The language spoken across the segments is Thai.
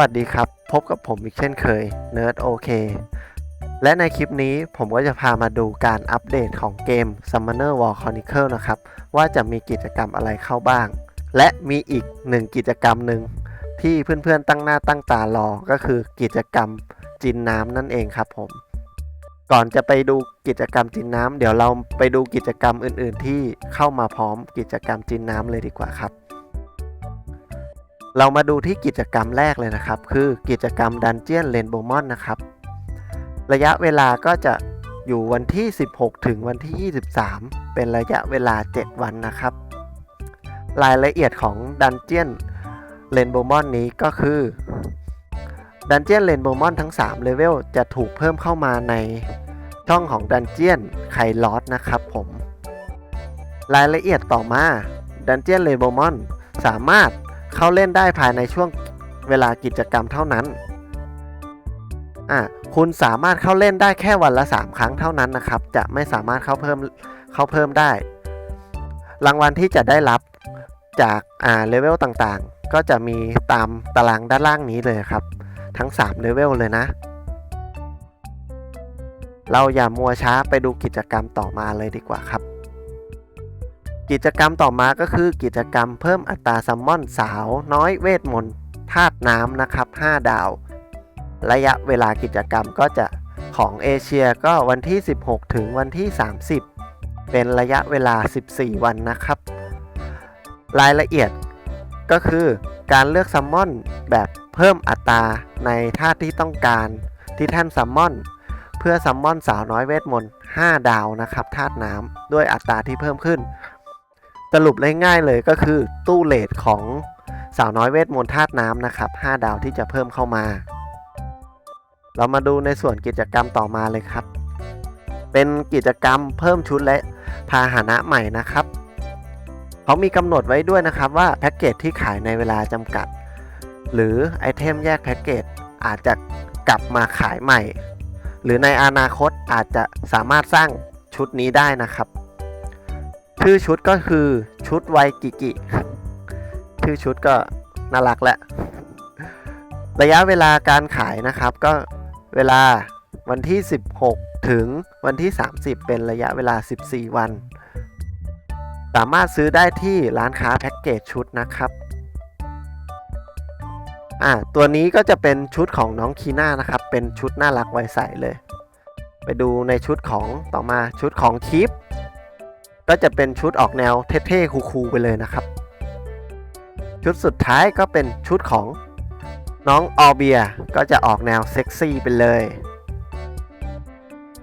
วัสดีครับ พบกับผมอีกเช่นเคย Nerd OK และในคลิปนี้ผมก็จะพามาดูการอัปเดตของเกม Summoner War Chronicle นะครับ ว่าจะมีกิจกรรมอะไรเข้าบ้าง และมีอีกหนึ่งกิจกรรมหนึ่งที่เพื่อนๆตั้งหน้าตั้งตารอ ก็คือกิจกรรมจินน้ำนั่นเองครับผม ก่อนจะไปดูกิจกรรมจินน้ำเดี๋ยวเราไปดูกิจกรรมอื่น ๆ ที่เข้ามาพร้อมกิจกรรมจินน้ำเลยดีกว่าครับ เรามาดูที่กิจกรรมแรกเลยนะครับ คือกิจกรรมดันเจียนเรนโบมอนนะครับ ระยะเวลาก็จะอยู่วันที่ 16 ถึงวันที่ 23 เป็นระยะเวลา 7 วันนะครับ รายละเอียดของดันเจียนเรนโบมอนนี้ก็คือดันเจียนเรนโบมอนทั้ง 3 เลเวลจะถูกเพิ่มเข้ามาในช่องของดันเจียนไคลอสนะครับผม รายละเอียดต่อมาดันเจียนเรนโบมอนสามารถ เข้าเล่นได้ภายในช่วงเวลากิจกรรมเท่านั้น อะคุณสามารถเข้าเล่นได้แค่วันละ 3 ครั้งเท่านั้นนะครับ จะไม่สามารถเข้าเพิ่มเข้าเพิ่มได้ รางวัลที่จะได้รับจากอ่าเลเวลต่างๆ ก็จะมีตามตารางด้านล่างนี้เลยครับ ทั้ง3เลเวลเลยนะ เราอย่ามัวช้าไปดูกิจกรรมต่อมาเลยดีกว่าครับ กิจกรรมต่อมาก็คือกิจกรรมเพิ่มอัตราซัมมอนสาว น้อยเวทมนต์ธาตุน้ำนะครับ 5 ดาว ระยะเวลากิจกรรมก็จะของเอเชียก็วันที่ 16 ถึงวันที่ 30 เป็นระยะเวลา 14 วันนะครับ รายละเอียดก็คือการเลือกซัมมอนแบบเพิ่มอัตราในธาตุที่ต้องการที่แท่นซัมมอนเพื่อซัมมอนสาวน้อยเวทมนต์ 5 ดาวนะครับธาตุน้ำด้วยอัตราที่เพิ่มขึ้น สรุปง่ายๆเลยก็คือตู้เลทของสาวน้อยเวทมนต์ธาตุน้ำนะครับ 5 ดาวที่จะเพิ่มเข้ามา เรามาดูในส่วนกิจกรรมต่อมาเลยครับ เป็นกิจกรรมเพิ่มชุดและพาหนะใหม่นะครับเขามีกำหนดไว้ด้วยนะครับว่าแพ็กเกจที่ขายในเวลาจำกัด หรือไอเทมแยกแพ็กเกจอาจจะกลับมาขายใหม่ หรือในอนาคตอาจจะสามารถสร้างชุดนี้ได้นะครับ ชื่อชุดก็คือชุดไวกิกิ ชื่อชุดก็น่ารักแหละ ระยะเวลาการขายนะครับก็เวลาวันที่ 16 ถึงวันที่ 30 เป็นระยะเวลา 14 วัน สามารถซื้อได้ที่ร้านค้าแพ็กเกจชุดนะครับอ่าตัวนี้ก็จะเป็นชุดของน้องคีน่านะครับ เป็นชุดน่ารักไวใสเลย ไปดูในชุดของต่อมาชุดของคีป ก็จะเป็นชุดออกแนวเท่ๆคูลๆไปเลยนะครับ ชุดสุดท้ายก็เป็นชุดของน้องออเบียก็จะออกแนวเซ็กซี่ไปเลย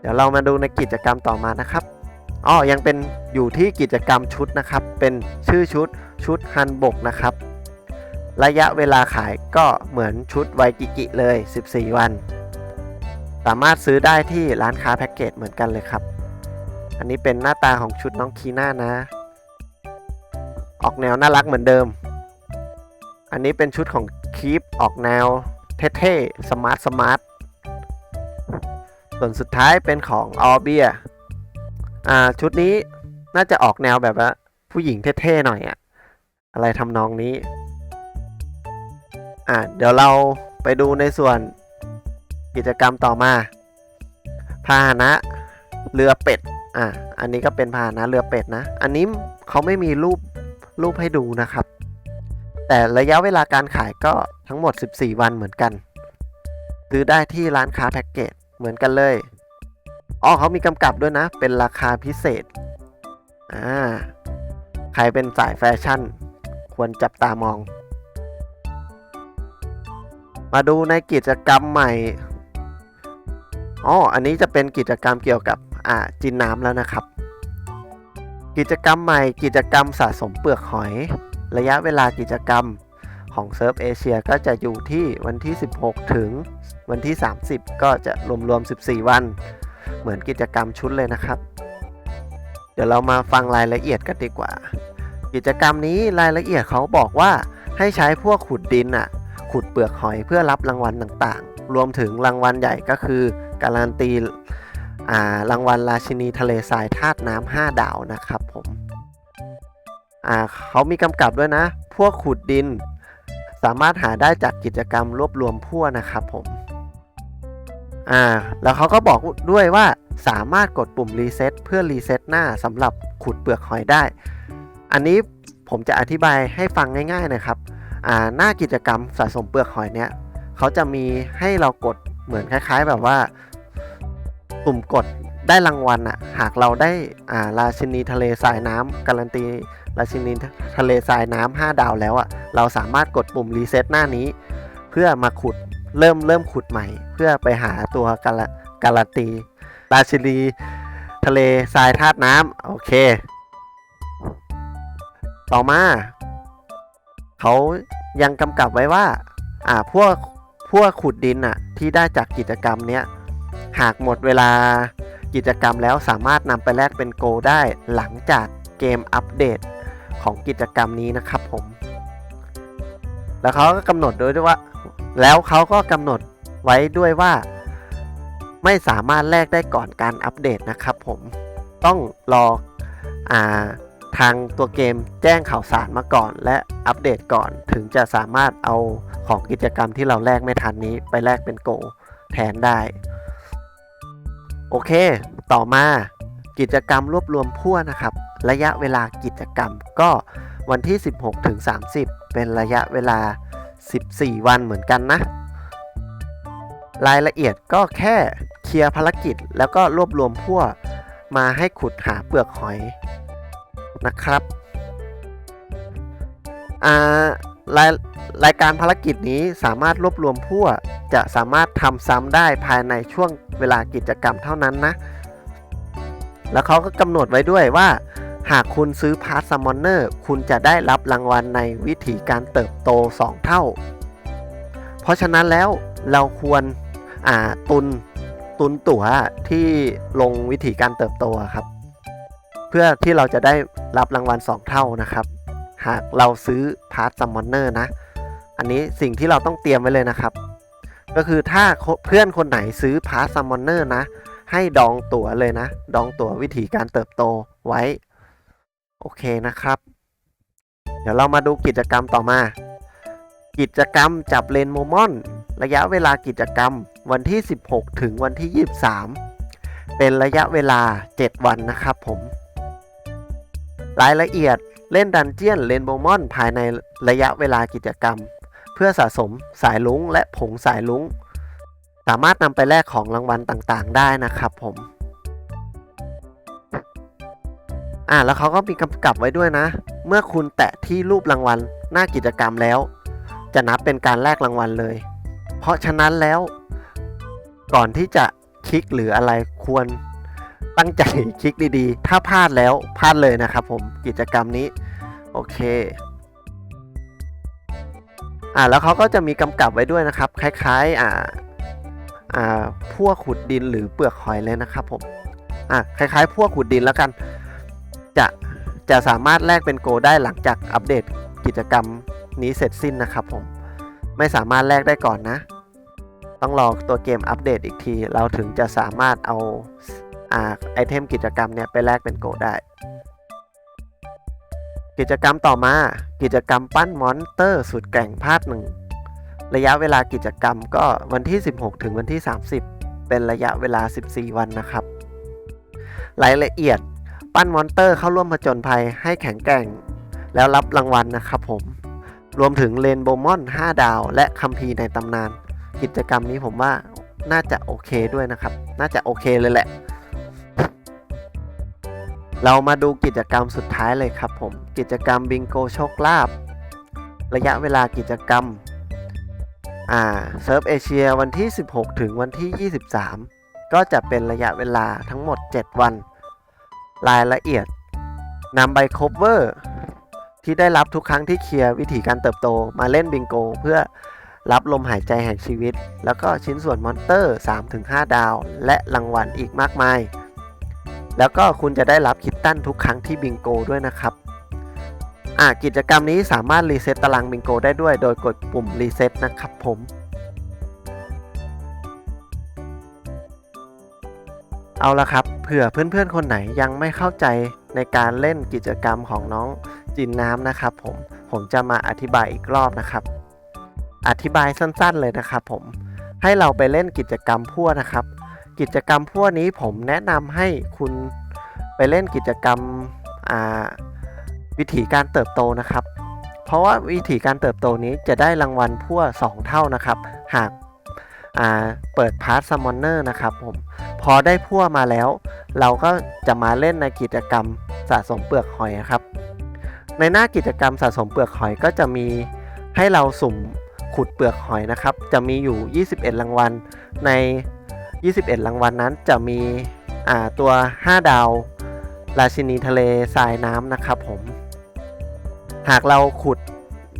เดี๋ยวเรามาดูในกิจกรรมต่อมานะครับอ้อยังเป็นอยู่ที่กิจกรรมชุดนะครับ เป็นชื่อชุดชุดฮันบกนะครับ ระยะเวลาขายก็เหมือนชุดไวกิกิเลย 14 วัน สามารถซื้อได้ที่ร้านค้าแพ็กเกจเหมือนกันเลยครับ อันนี้เป็นหน้าตาของชุดน้องคีน่านะ ออกแนวน่ารักเหมือนเดิม อันนี้เป็นชุดของคีปออกแนวเท่ๆสมาร์ทสมาร์ทส่วนสุดท้ายเป็นของออเบียอ่าชุดนี้น่าจะออกแนวแบบว่าผู้หญิงเท่ๆหน่อยอะอะไรทำนองนี้ อ่าเดี๋ยวเราไปดูในส่วนกิจกรรมต่อมาพาหนะ เรือเป็ด อะอันนี้ก็เป็นพาหนะเรือเป็ดนะ อันนี้เขาไม่มีรูปรูปให้ดูนะครับ แต่ระยะเวลาการขายก็ทั้งหมด 14 วันเหมือนกันซื้อได้ที่ร้านค้าแพ็กเกจเหมือนกันเลยอ๋อเขามีกำกับด้วยนะ เป็นราคาพิเศษอ่าใครเป็นสายแฟชั่น ควรจับตามอง มาดูในกิจกรรมใหม่อ๋ออันนี้จะเป็นกิจกรรมเกี่ยวกับ อ่าจินน้ำแล้วนะครับ กิจกรรมใหม่กิจกรรมสะสมเปลือกหอย ระยะเวลากิจกรรมของเซิร์ฟเอเชียก็จะอยู่ที่วันที่ 16 ถึงวันที่ 30 ก็จะรวมๆ 14 วัน เหมือนกิจกรรมชุดเลยนะครับ เดี๋ยวเรามาฟังรายละเอียดกันดีกว่า กิจกรรมนี้รายละเอียดเขาบอกว่าให้ใช้พวกขุดดินอะขุดเปลือกหอยเพื่อรับรางวัลต่างๆ รวมถึงรางวัลใหญ่ก็คือการันตี รางวัลราชินีทะเลทรายธาตุน้ำ5ดาวนะครับผมเขามีกำกับด้วยนะ พวกขุดดิน สามารถหาได้จากกิจกรรมรวบรวมพั่วนะครับผมอ่าแล้วเขาก็บอกด้วยว่าสามารถกดปุ่มรีเซ็ตเพื่อรีเซ็ตหน้าสำหรับขุดเปลือกหอยได้ อันนี้ผมจะอธิบายให้ฟังง่าย ๆนะครับอ่าหน้ากิจกรรมสะสมเปลือกหอยเนี่ยเขาจะมีให้เรากดเหมือนคล้าย ๆ แบบว่า ปุ่มกดได้รางวัลอะหากเราได้อ่าราชินีทะเลทรายน้ำการันตีราชินีทะเลทรายน้ำ5ดาวแล้วอะเราสามารถกดปุ่มรีเซ็ตหน้านี้ เพื่อมาขุดเริ่มเริ่มขุดใหม่ เพื่อไปหาตัวการการันตี ราชินีทะเลทรายธาตุน้ำโอเค ต่อมาเขายังกำกับไว้ว่าอ่าพวกพวกขุดดินอะที่ได้จากกิจกรรมเนี้ย หากหมดเวลากิจกรรมแล้วสามารถนำไปแลกเป็นโกลได้หลังจากเกมอัปเดตของกิจกรรมนี้นะครับผม แล้วเขาก็กำหนดด้วยว่า แล้วเขาก็กำหนดไว้ด้วยว่า ไม่สามารถแลกได้ก่อนการอัปเดตนะครับผมต้องรออาทางตัวเกมแจ้งข่าวสารมาก่อน และอัปเดตก่อนถึงจะสามารถเอาของกิจกรรมที่เราแลกไม่ทันนี้ไปแลกเป็นโกลแทนได้ โอเค ต่อมากิจกรรมรวบรวมพั่วนะครับ ระยะเวลากิจกรรมก็วันที่ 16ถึง30 เป็นระยะเวลา 14 วันเหมือนกันนะ รายละเอียดก็แค่เคลียร์ภารกิจ แล้วก็รวบรวมพั่วมาให้ขุดหาเปลือกหอยนะครับอ่ารายรายการภารกิจนี้สามารถรวบรวมพั่ว จะสามารถทำซ้ำได้ภายในช่วงเวลากิจกรรมเท่านั้นนะ แล้วเขาก็กำหนดไว้ด้วยว่า หากคุณซื้อพาร์ทซัมมอนเนอร์คุณจะได้รับรางวัลในวิธีการเติบโต 2 เท่า เพราะฉะนั้นแล้วเราควรตุนตุนตั๋วที่ลงวิธีการเติบโตครับ เพื่อที่เราจะได้รับรางวัล 2 เท่านะครับ หากเราซื้อพาร์ทซัมมอนเนอร์นะ อันนี้สิ่งที่เราต้องเตรียมไว้เลยนะครับ ก็คือถ้าเพื่อนคนไหนซื้อพาร์ทซัมมอนเนอร์นะ ให้ดองตั๋วเลยนะ ดองตั๋ววิธีการเติบโตไว้ โอเคนะครับ เดี๋ยวเรามาดูกิจกรรมต่อมา กิจกรรมจับเลนโมมอน ระยะเวลากิจกรรมวันที่ 16 ถึงวันที่ 23 เป็นระยะเวลา 7 วันนะครับผม รายละเอียดเล่นดันเจียนเลนโบมอน ภายในระยะเวลากิจกรรม พื่อสะสมสายลุงและผงสายลุงสามารถนำไปแลกของรางวัลต่างๆ ได้นะครับผมอ่าแล้วเขาก็มีกำกับไว้ด้วยนะ เมื่อคุณแตะที่รูปรางวัลหน้ากิจกรรมแล้ว จะนับเป็นการแลกรางวัลเลย เพราะฉะนั้นแล้ว ก่อนที่จะคลิกหรืออะไรควรตั้งใจคลิกดีๆ ถ้าพลาดแล้วพลาดเลยนะครับผมกิจกรรมนี้ โอเค อ่าแล้วเขาก็จะมีกำกับไว้ด้วยนะครับ คล้ายๆอ่าอ่าพวกขุดดินหรือเปลือกหอยเลยนะครับผมอะคล้ายๆ พวกขุดดินแล้วกัน จะจะสามารถแลกเป็นโกลได้หลังจากอัปเดตกิจกรรมนี้เสร็จสิ้นนะครับผมไม่สามารถแลกได้ก่อนนะ ต้องรอตัวเกมอัปเดตอีกที เราถึงจะสามารถเอาอ่าไอเทมกิจกรรมเนี่ยไปแลกเป็นโกลได้ กิจกรรมต่อมา กิจกรรมปั้นมอนเตอร์สุดแกร่งภาคหนึ่งระยะเวลากิจกรรมก็วันที่ 16 ถึงวันที่ 30 เป็นระยะเวลา 14 วันนะครับ รายละเอียดปั้นมอนเตอร์เข้าร่วมผจญภัยให้แข็งแกร่ง แล้วรับรางวัลนะครับผม รวมถึงเลนโบมอน 5 ดาว และคัมภีร์ในตำนาน กิจกรรมนี้ผมว่าน่าจะโอเคด้วยนะครับ น่าจะโอเคเลยแหละ เรามาดูกิจกรรมสุดท้ายเลยครับผม กิจกรรมบิงโกโชคลาภระยะเวลากิจกรรม อ่าเซิร์ฟเอเชียวันที่ 16 ถึงวันที่ 23 ก็จะเป็นระยะเวลาทั้งหมด 7 วัน รายละเอียดนำใบคบเวอร์ที่ได้รับทุกครั้งที่เคลียร์วิธีการเติบโตมาเล่นบิงโก เพื่อรับลมหายใจแห่งชีวิต แล้วก็ชิ้นส่วนมอนเตอร์ 3-5 ดาว และรางวัลอีกมากมาย แล้วก็คุณจะได้รับคิตตันทุกครั้งที่บิงโกด้วยนะครับอ่ากิจกรรมนี้สามารถรีเซ็ตตารางบิงโกได้ด้วย โดยกดปุ่มรีเซ็ตนะครับผมเอาละครับ เผื่อเพื่อนๆ คนไหนยังไม่เข้าใจในการเล่นกิจกรรมของน้องจินน้ำนะครับผม ผมจะมาอธิบายอีกรอบนะครับ อธิบายสั้นๆเลยนะครับผม ให้เราไปเล่นกิจกรรมพั่วนะครับ กิจกรรมพั่วนี้ผมแนะนำให้คุณไปเล่นกิจกรรมวิถีการเติบโตนะครับ เพราะว่าวิถีการเติบโตนี้จะได้รางวัลพั่ว2เท่านะครับ หากาเปิดพาร์ทซัมมอนเนอร์นะครับผมพอได้พั่วมาแล้ว เราก็จะมาเล่นในกิจกรรมสะสมเปลือกหอยครับ ในหน้ากิจกรรมสะสมเปลือกหอยก็จะมีให้เราสุ่มขุดเปลือกหอยนะครับ จะมีอยู่ 21 รางวัลใน 21 รางวัลนนั้นจะมีตัว 5 ดาว ราชินีทะเลทรายน้ำนะครับผม หากเราขุด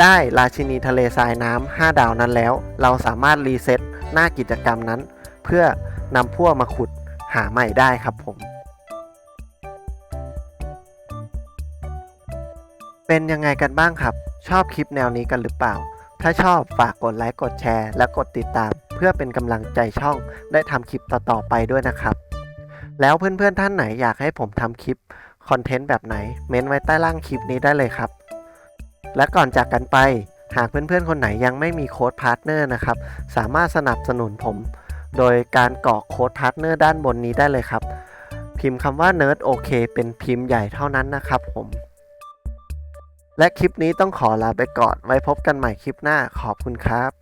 ได้ราชินีทะเลทรายน้ำ5ดาวนั้นแล้ว เราสามารถรีเซ็ตหน้ากิจกรรมนั้น เพื่อนำพวกมาขุดหาใหม่ได้ครับผม เป็นยังไงกันบ้างครับ ชอบคลิปแนวนี้กันหรือเปล่า ถ้าชอบฝากกดไลค์กดแชร์ และกดติดตาม พื่อเป็นกำลังใจช่องได้ทำคลิปต่อๆไปด้วยนะครับ แล้วเพื่อนๆท่านไหนอยากให้ผมทำคลิปคอนเทนต์แบบไหน เม้นไว้ใต้ล่างคลิปนี้ได้เลยครับ และก่อนจากกันไปหากเพื่อนๆ คนไหนยังไม่มีโค้ดพาร์ทเนอร์นะครับ สามารถสนับสนุนผม โดยการกรอกโค้ดพาร์ทเนอร์ด้านบนนี้ได้เลยครับ พิมพ์คำว่า nerd OK เป็นพิมพ์ใหญ่เท่านั้นนะครับผม และคลิปนี้ต้องขอลาไปก่อน ไว้พบกันใหม่คลิปหน้าขอบคุณครับ